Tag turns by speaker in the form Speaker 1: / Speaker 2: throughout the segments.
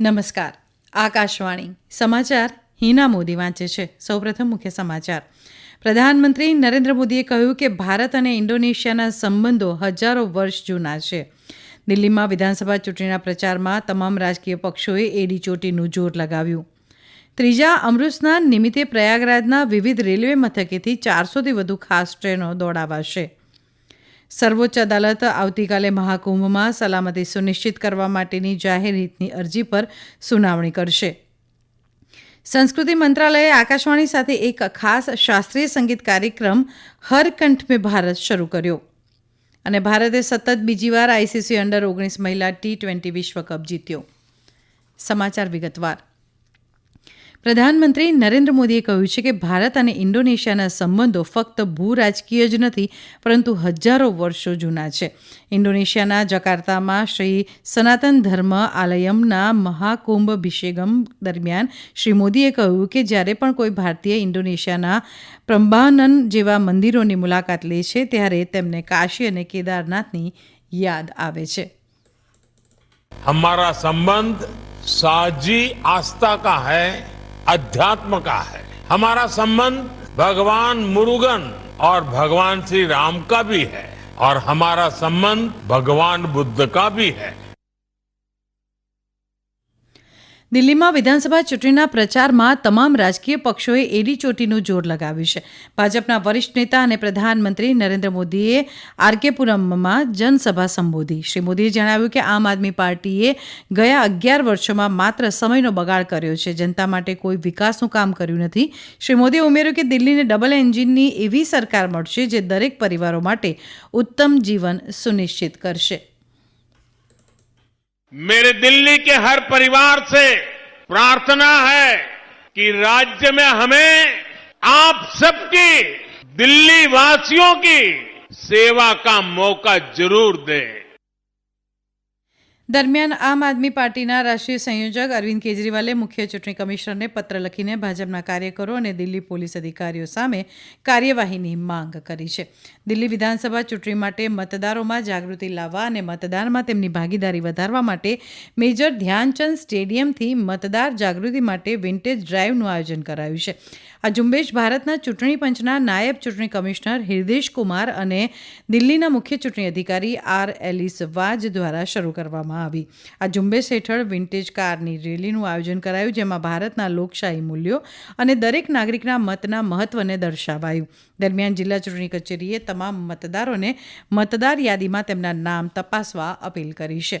Speaker 1: નમસ્કાર. આકાશવાણી સમાચાર હિના મોદી વાંચે છે. સૌપ્રથમ મુખ્ય સમાચાર. પ્રધાનમંત્રી નરેન્દ્ર મોદીએ કહ્યું કે ભારત અને ઇન્ડોનેશિયાના સંબંધો હજારો વર્ષ જૂના છે. દિલ્હીમાં વિધાનસભા ચૂંટણીના પ્રચારમાં તમામ રાજકીય પક્ષોએ એડી ચોટીનું જોર લગાવ્યું. ત્રીજા અમૃતસ્નાન નિમિત્તે પ્રયાગરાજના વિવિધ રેલવે મથકેથી ચારસોથી વધુ ખાસ ટ્રેનો દોડાવાશે. સર્વોચ્ચ અદાલત આવતીકાલે મહાકુંભમાં સલામતી સુનિશ્ચિત કરવા માટેની જાહેર હિતની અરજી પર સુનાવણી કરશે. સંસ્કૃતિ મંત્રાલયે આકાશવાણી સાથે એક ખાસ શાસ્ત્રીય સંગીત કાર્યક્રમ, હર કંઠ મેં ભારત શરૂ કર્યો. અને ભારતે સતત બીજી વાર આઈસીસી અંડર ઓગણીસ મહિલા ટી ટ્વેન્ટી વિશ્વકપ જીત્યો. સમાચાર વિગતવાર. પ્રધાનમંત્રી નરેન્દ્ર મોદીએ કહ્યું છે કે ભારત અને ઇન્ડોનેશિયાના સંબંધો ફક્ત ભૂ રાજકીય જ નથી, પરંતુ હજારો વર્ષો જૂના છે. ઇન્ડોનેશિયાના જકાર્તામાં શ્રી સનાતન ધર્મ આલયમના મહાકુંભ અભિષેગમ દરમિયાન શ્રી મોદીએ કહ્યું કે જ્યારે પણ કોઈ ભારતીય ઇન્ડોનેશિયાના પ્રંબાનન જેવા મંદિરોની મુલાકાત લે છે, ત્યારે તેમને કાશી અને કેદારનાથની યાદ આવે છે.
Speaker 2: અમારા સંબંધ સાજી આસ્થા કા હૈ अध्यात्म का है। हमारा संबंध भगवान मुरुगन और भगवान श्री राम का भी है और हमारा संबंध भगवान बुद्ध का भी है।
Speaker 1: દિલ્હીમાં વિધાનસભા ચૂંટણીના પ્રચારમાં તમામ રાજકીય પક્ષોએ એડી ચોટીનું જોર લગાવ્યું છે. ભાજપના વરિષ્ઠ નેતા અને પ્રધાનમંત્રી નરેન્દ્ર મોદીએ આરકેપુરમમાં જનસભા સંબોધી. શ્રી મોદીએ જણાવ્યું કે આમ આદમી પાર્ટીએ ગયા અગિયાર વર્ષોમાં માત્ર સમયનો બગાડ કર્યો છે. જનતા માટે કોઈ વિકાસનું કામ કર્યું નથી. શ્રી મોદીએ ઉમેર્યું કે દિલ્હીને ડબલ એન્જિનની એવી સરકાર મળશે જે દરેક પરિવારો માટે ઉત્તમ જીવન સુનિશ્ચિત કરશે.
Speaker 2: मेरे दिल्ली के हर परिवार से प्रार्थना है कि राज्य में हमें आप सबकी दिल्ली वासियों की सेवा का मौका ज़रूर दें।
Speaker 1: દરમિયાન આમ આદમી પાર્ટીના રાષ્ટ્રીય સંયોજક અરવિંદ કેજરીવાલે મુખ્ય ચૂંટણી કમિશનરને પત્ર લખીને ભાજપના કાર્યકરો અને દિલ્હી પોલીસ અધિકારીઓ સામે કાર્યવાહીની માંગ કરી છે. દિલ્હી વિધાનસભા ચૂંટણી માટે મતદારોમાં જાગૃતિ લાવવા અને મતદાનમાં તેમની ભાગીદારી વધારવા માટે મેજર ધ્યાનચંદ સ્ટેડિયમથી મતદાર જાગૃતિ માટે વિન્ટેજ ડ્રાઈવનું આયોજન કરાયું છે. આ ઝુંબેશ ભારતના ચૂંટણી પંચના નાયબ ચૂંટણી કમિશનર હિર્દેશ કુમાર અને દિલ્હીના મુખ્ય ચૂંટણી અધિકારી આર એલિસ વાજ દ્વારા શરૂ કરવામાં આવી. આ ઝુંબેશ હેઠળ વિન્ટેજ કારની રેલીનું આયોજન કરાયું, જેમાં ભારતના લોકશાહી મૂલ્યો અને દરેક નાગરિકના મતના મહત્વને દર્શાવાયું. દરમિયાન જિલ્લા ચૂંટણી કચેરીએ તમામ મતદારોને મતદાર યાદીમાં તેમના નામ તપાસવા અપીલ કરી છે.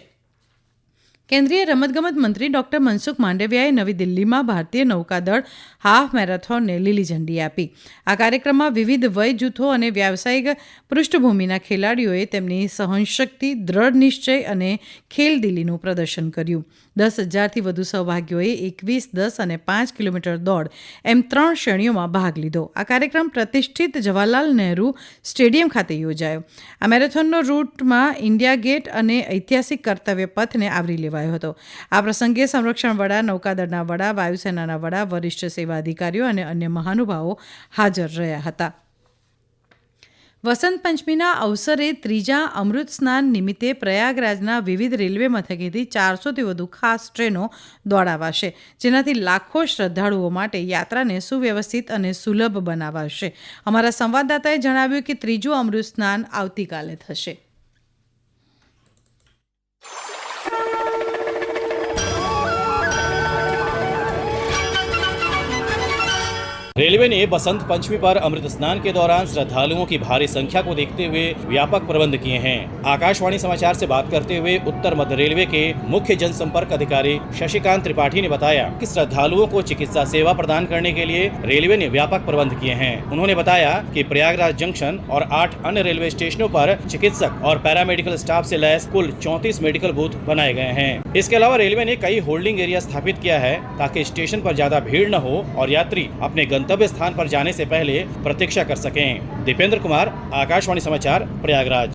Speaker 1: કેન્દ્રીય રમતગમત મંત્રી ડોક્ટર મનસુખ માંડવિયાએ નવી દિલ્હીમાં ભારતીય નૌકાદળ હાફ મેરેથોનને લીલી ઝંડી આપી. આ કાર્યક્રમમાં વિવિધ વય જૂથો અને વ્યાવસાયિક પૃષ્ઠભૂમિના ખેલાડીઓએ તેમની સહનશક્તિ, દ્રઢ નિશ્ચય અને ખેલદિલીનું પ્રદર્શન કર્યું. દસ હજારથી વધુ સહભાગીઓએ એકવીસ, દસ અને પાંચ કિલોમીટર દોડ એમ ત્રણ શ્રેણીઓમાં ભાગ લીધો. આ કાર્યક્રમ પ્રતિષ્ઠિત જવાહરલાલ નહેરુ સ્ટેડિયમ ખાતે યોજાયો. આ મેરેથોનનો રૂટમાં ઇન્ડિયા ગેટ અને ઐતિહાસિક કર્તવ્ય પથને આવરી લેવાયો હતો. આ પ્રસંગે સંરક્ષણ વડા, નૌકાદળના વડા, વાયુસેનાના વડા, વરિષ્ઠ સેવા અધિકારીઓ અને અન્ય મહાનુભાવો હાજર રહ્યા હતા. વસંત પંચમીના અવસરે ત્રીજા અમૃત સ્નાન નિમિત્તે પ્રયાગરાજના વિવિધ રેલવે મથકેથી ચારસોથી વધુ ખાસ ટ્રેનો દોડાવાશે, જેનાથી લાખો શ્રદ્ધાળુઓ માટે યાત્રાને સુવ્યવસ્થિત અને સુલભ બનાવાશે. અમારા સંવાદદાતાએ જણાવ્યું કે ત્રીજું અમૃત સ્નાન આવતીકાલે થશે.
Speaker 3: रेलवे ने बसंत पंचमी पर अमृत स्नान के दौरान श्रद्धालुओं की भारी संख्या को देखते हुए व्यापक प्रबंध किए हैं आकाशवाणी समाचार से बात करते हुए उत्तर मध्य रेलवे के मुख्य जनसंपर्क अधिकारी शशिकांत त्रिपाठी ने बताया कि श्रद्धालुओं को चिकित्सा सेवा प्रदान करने के लिए रेलवे ने व्यापक प्रबंध किए हैं। उन्होंने बताया कि प्रयागराज जंक्शन और आठ अन्य रेलवे स्टेशनों पर चिकित्सक और पैरामेडिकल स्टाफ से लैस कुल चौंतीस मेडिकल बूथ बनाए गए हैं। इसके अलावा रेलवे ने कई होल्डिंग एरिया स्थापित किया है ताकि स्टेशन पर ज़्यादा भीड़ न हो और यात्री अपने गंतव्य स्थान पर जाने से पहले प्रतीक्षा कर सकें। दीपेंद्र कुमार, आकाशवाणी समाचार, प्रयागराज।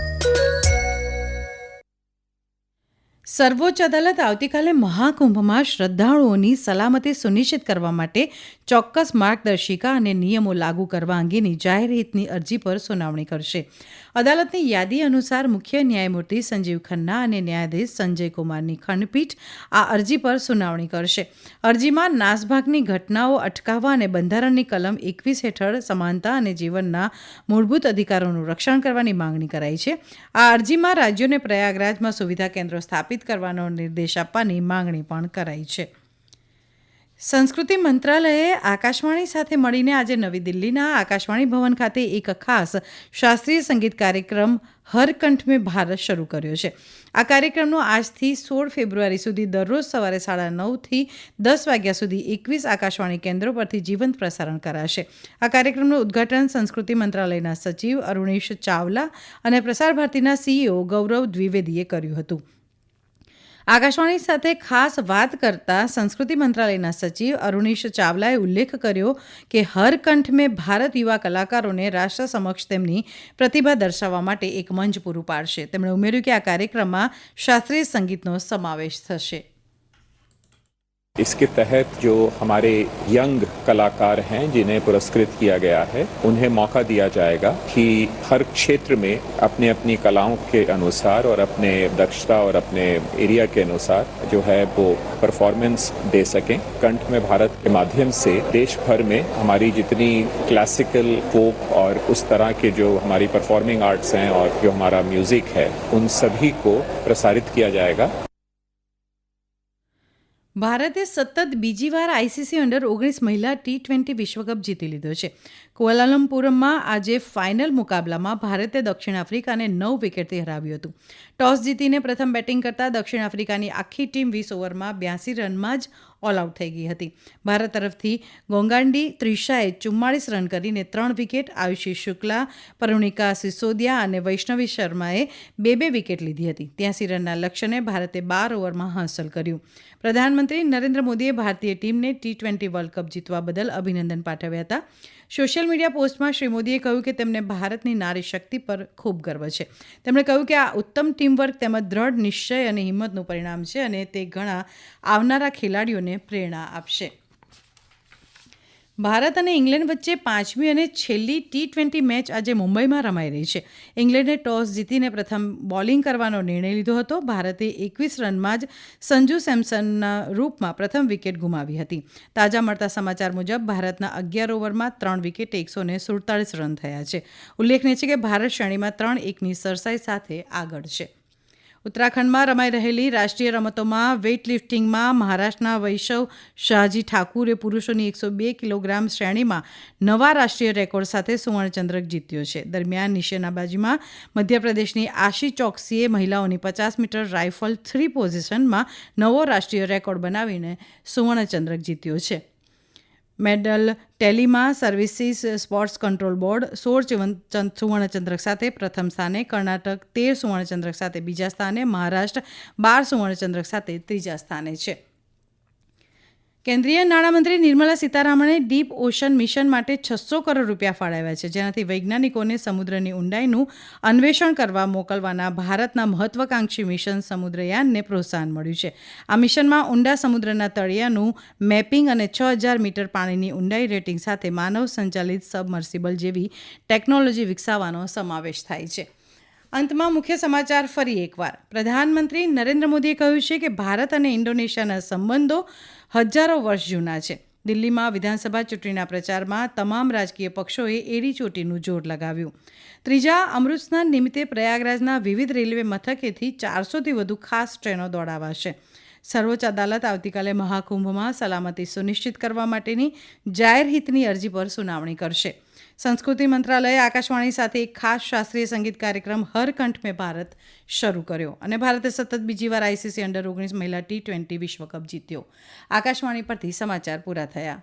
Speaker 1: સર્વોચ્ચ અદાલત આવતીકાલે મહાકુંભમાં શ્રદ્ધાળુઓની સલામતી સુનિશ્ચિત કરવા માટે ચોક્કસ માર્ગદર્શિકા અને નિયમો લાગુ કરવા અંગેની જાહેર હિતની અરજી પર સુનાવણી કરશે. અદાલતની યાદી અનુસાર મુખ્ય ન્યાયમૂર્તિ સંજીવ ખન્ના અને ન્યાયાધીશ સંજય કુમારની ખંડપીઠ આ અરજી પર સુનાવણી કરશે. અરજીમાં નાસભાગની ઘટનાઓ અટકાવવા અને બંધારણની કલમ એકવીસ હેઠળ સમાનતા અને જીવનના મૂળભૂત અધિકારોનું રક્ષણ કરવાની માંગણી કરાઈ છે. આ અરજીમાં રાજ્યોને પ્રયાગરાજમાં સુવિધા કેન્દ્રો સ્થાપિત કરવાનો નિર્દેશ આપવાની માંગણી પણ કરાઈ છે. સંસ્કૃતિ મંત્રાલયે આકાશવાણી સાથે મળીને આજે નવી દિલ્હીના આકાશવાણી ભવન ખાતે એક ખાસ શાસ્ત્રીય સંગીત કાર્યક્રમ હર કંઠ મેં ભારત શરૂ કર્યો છે. આ કાર્યક્રમનો આજથી સોળ ફેબ્રુઆરી સુધી દરરોજ સવારે સાડા નવથી દસ વાગ્યા સુધી એકવીસ આકાશવાણી કેન્દ્રો પરથી જીવંત પ્રસારણ કરાશે. આ કાર્યક્રમનું ઉદ્ઘાટન સંસ્કૃતિ મંત્રાલયના સચિવ અરુણેશ ચાવલા અને પ્રસાર ભારતીના સીઈઓ ગૌરવ દ્વિવેદીએ કર્યું હતું. આકાશવાણી સાથે ખાસ વાત કરતા સંસ્કૃતિ મંત્રાલયના સચિવ અરુણીશ ચાવલાએ ઉલ્લેખ કર્યો કે હર કંઠ મેં ભારત યુવા કલાકારોને રાષ્ટ્ર સમક્ષ તેમની પ્રતિભા દર્શાવવા માટે એક મંચ પૂરું પાડશે. તેમણે ઉમેર્યું કે આ કાર્યક્રમમાં શાસ્ત્રીય સંગીતનો સમાવેશ થશે.
Speaker 4: इसके तहत जो हमारे यंग कलाकार हैं, जिन्हें पुरस्कृत किया गया है, उन्हें मौका दिया जाएगा कि हर क्षेत्र में अपने अपनी कलाओं के अनुसार और अपने दक्षता और अपने एरिया के अनुसार जो है वो परफॉर्मेंस दे सकें। कंठ में भारत के माध्यम से देश भर में हमारी जितनी क्लासिकल फोक और उस तरह के जो हमारी परफॉर्मिंग आर्ट्स हैं और जो हमारा म्यूज़िक है, उन सभी को प्रसारित किया जाएगा।
Speaker 1: ભારતે સતત બીજી વાર આઈસીસી અંડર ઓગણીસ મહિલા ટી ટ્વેન્ટી વિશ્વકપ જીતી લીધો છે. કોલાલમપુરમાં આજે ફાઇનલ મુકાબલામાં ભારતે દક્ષિણ આફ્રિકાને નવ વિકેટથી હરાવ્યું હતું. ટોસ જીતીને પ્રથમ બેટિંગ કરતા દક્ષિણ આફ્રિકાની આખી ટીમ વીસ ઓવરમાં બ્યાસી રનમાં જ ઓલ આઉટ થઈ ગઈ હતી. ભારત તરફથી ગોંગાંડી ત્રિષાએ ચુમ્માળીસ રન કરીને ત્રણ વિકેટ, આયુષી શુક્લા, પરુણિકા સિસોદિયા અને વૈષ્ણવી શર્માએ બે બે વિકેટ લીધી હતી. ત્યાંસી રનના લક્ષ્યને ભારતે બાર ઓવરમાં હાંસલ કર્યું. પ્રધાનમંત્રી નરેન્દ્ર મોદીએ ભારતીય ટીમને ટી ટ્વેન્ટી વર્લ્ડ કપ જીતવા બદલ અભિનંદન પાઠવ્યા હતા. સોશિયલ મીડિયા પોસ્ટમાં શ્રી મોદીએ કહ્યું કે તેમને ભારતની નારી શક્તિ પર ખૂબ ગર્વ છે. તેમણે કહ્યું કે આ ઉત્તમ ટીમવર્ક તેમજ દ્રઢ નિશ્ચય અને હિંમતનું પરિણામ છે અને તે ઘણા આવનારા ખેલાડીઓને પ્રેરણા આપશે. ભારત અને ઇંગ્લેન્ડ વચ્ચે પાંચમી અને છેલ્લી ટી ટ્વેન્ટી મેચ આજે મુંબઈમાં રમાઈ રહી છે. ઇંગ્લેન્ડે ટોસ જીતીને પ્રથમ બોલિંગ કરવાનો નિર્ણય લીધો હતો. ભારતે એકવીસ રનમાં જ સંજુ સેમસનના રૂપમાં પ્રથમ વિકેટ ગુમાવી હતી. તાજા મળતા સમાચાર મુજબ ભારતના અગિયાર ઓવરમાં ત્રણ વિકેટે એકસો ને સુડતાળીસ રન થયા છે. ઉલ્લેખનીય છે કે ભારત શ્રેણીમાં ત્રણ એકની સરસાઈ સાથે આગળ છે. ઉત્તરાખંડમાં રમાઈ રહેલી રાષ્ટ્રીય રમતોમાં વેઇટ લિફ્ટિંગમાં મહારાષ્ટ્રના વૈશવ શાહજી ઠાકુરે પુરુષોની એકસો બે કિલોગ્રામ શ્રેણીમાં નવા રાષ્ટ્રીય રેકોર્ડ સાથે સુવર્ણચંદ્રક જીત્યો છે. દરમિયાન નિશાનાબાજીમાં મધ્યપ્રદેશની આશી ચોકસીએ મહિલાઓની પચાસ મીટર રાઇફલ થ્રી પોઝિશનમાં નવો રાષ્ટ્રીય રેકોર્ડ બનાવીને સુવર્ણચંદ્રક જીત્યો છે. મેડલ ટેલીમાં સર્વિસીસ સ્પોર્ટ્સ કંટ્રોલ બોર્ડ, સોળ સુવર્ણચંદ્રક સાથે પ્રથમ સ્થાને કર્ણાટક, તેર સુવર્ણચંદ્રક સાથે બીજા સ્થાને મહારાષ્ટ્ર, બાર સુવર્ણચંદ્રક સાથે ત્રીજા સ્થાને છે. કેન્દ્રીય નાણામંત્રી નિર્મલા સીતારામણે ડીપ ઓશન મિશન માટે છસો કરોડ રૂપિયા ફાળવ્યા છે. જેનાથી વૈજ્ઞાનિકોને સમુદ્રની ઊંડાઈનું અન્વેષણ કરવા મોકલવાના ભારતના મહત્વાકાંક્ષી મિશન સમુદ્રયાનને પ્રોત્સાહન મળ્યું છે. આ મિશનમાં ઊંડા સમુદ્રના તળિયાનું મેપિંગ અને છ હજાર મીટર પાણીની ઊંડાઈ રેટિંગ સાથે માનવ સંચાલિત સબમર્સિબલ જેવી ટેકનોલોજી વિકસાવવાનો સમાવેશ થાય છે. અંતમાં મુખ્ય સમાચાર ફરી એકવાર. પ્રધાનમંત્રી નરેન્દ્ર મોદીએ કહ્યું છે કે ભારત અને ઇન્ડોનેશિયાના સંબંધો હજારો વર્ષ જૂના છે. દિલ્હીમાં વિધાનસભા ચૂંટણીના પ્રચારમાં તમામ રાજકીય પક્ષોએ એડી ચોટીનું જોર લગાવ્યું. ત્રીજા અમૃતસ્નાન નિમિત્તે પ્રયાગરાજના વિવિધ રેલવે મથકેથી ચારસોથી વધુ ખાસ ટ્રેનો દોડાવાશે. સર્વોચ્ચ અદાલત આવતીકાલે મહાકુંભમાં સલામતી સુનિશ્ચિત કરવા માટેની જાહેર હિતની અરજી પર સુનાવણી કરશે. સંસ્કૃતિ મંત્રાલયે આકાશવાણી સાથે એક ખાસ શાસ્ત્રીય સંગીત કાર્યક્રમ હર કંઠ મેં ભારત શરૂ કર્યો અને ભારતે સતત બીજી વાર આઈસીસી અંડર ઓગણીસ મહિલા ટી ટ્વેન્ટી વિશ્વકપ જીત્યો. આકાશવાણી પરથી સમાચાર પૂરા થયા.